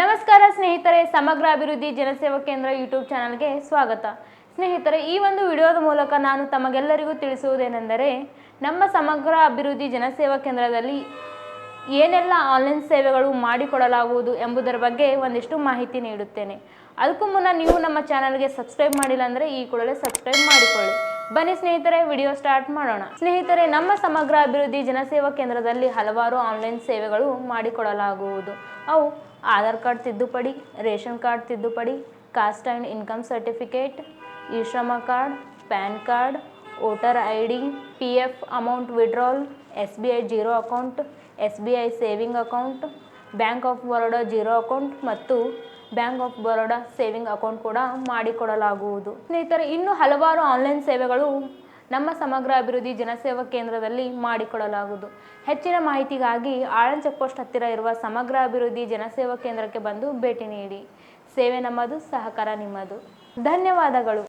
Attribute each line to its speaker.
Speaker 1: ನಮಸ್ಕಾರ ಸ್ನೇಹಿತರೆ, ಸಮಗ್ರ ಅಭಿವೃದ್ಧಿ ಜನಸೇವಾ ಕೇಂದ್ರ ಯೂಟ್ಯೂಬ್ ಚಾನಲ್ಗೆ ಸ್ವಾಗತ. ಸ್ನೇಹಿತರೆ, ಈ ಒಂದು ವಿಡಿಯೋದ ಮೂಲಕ ನಾನು ತಮಗೆಲ್ಲರಿಗೂ ತಿಳಿಸುವುದೇನೆಂದರೆ, ನಮ್ಮ ಸಮಗ್ರ ಅಭಿವೃದ್ಧಿ ಜನಸೇವಾ ಕೇಂದ್ರದಲ್ಲಿ ಏನೆಲ್ಲ ಆನ್ಲೈನ್ ಸೇವೆಗಳು ಮಾಡಿಕೊಡಲಾಗುವುದು ಎಂಬುದರ ಬಗ್ಗೆ ಒಂದಿಷ್ಟು ಮಾಹಿತಿ ನೀಡುತ್ತೇನೆ. ಅದಕ್ಕೂ ಮುನ್ನ ನೀವು ನಮ್ಮ ಚಾನಲ್ಗೆ ಸಬ್ಸ್ಕ್ರೈಬ್ ಮಾಡಿಲ್ಲ ಅಂದರೆ ಈ ಕೂಡಲೇ ಸಬ್ಸ್ಕ್ರೈಬ್ ಮಾಡಿಕೊಳ್ಳಿ. ಬನ್ನಿ ಸ್ನೇಹಿತರೆ, ವಿಡಿಯೋ ಸ್ಟಾರ್ಟ್ ಮಾಡೋಣ. ಸ್ನೇಹಿತರೆ, ನಮ್ಮ ಸಮಗ್ರ ಅಭಿವೃದ್ಧಿ ಜನಸೇವಾ ಕೇಂದ್ರದಲ್ಲಿ ಹಲವಾರು ಆನ್ಲೈನ್ ಸೇವೆಗಳು ಮಾಡಿಕೊಡಲಾಗುವುದು. ಅವು ಆಧಾರ್ ಕಾರ್ಡ್ ತಿದ್ದುಪಡಿ, ರೇಷನ್ ಕಾರ್ಡ್ ತಿದ್ದುಪಡಿ, caste and income certificate e Shram card, pan card, voter I D, P F amount withdrawal, S B I zero account, S B I saving account, bank of Baroda zero account ಮತ್ತು bank of Baroda saving account ಕೂಡ ಮಾಡಿಕೊಡಲಾಗುವುದು. ಸ್ನೇಹಿತರೆ, ಇನ್ನೂ ಹಲವಾರು online ಸೇವೆಗಳು ನಮ್ಮ ಸಮಗ್ರ ಅಭಿವೃದ್ಧಿ ಜನಸೇವಾ ಕೇಂದ್ರದಲ್ಲಿ ಮಾಡಿಕೊಡಲಾಗುವುದು. ಹೆಚ್ಚಿನ ಮಾಹಿತಿಗಾಗಿ ಆಳನ್ ಚೆಕ್ಪೋಸ್ಟ್ ಹತ್ತಿರ ಇರುವ ಸಮಗ್ರ ಅಭಿವೃದ್ಧಿ ಜನಸೇವಾ ಕೇಂದ್ರಕ್ಕೆ ಬಂದು ಭೇಟಿ ನೀಡಿ. ಸೇವೆ ನಮ್ಮದು, ಸಹಕಾರ ನಿಮ್ಮದು. ಧನ್ಯವಾದಗಳು.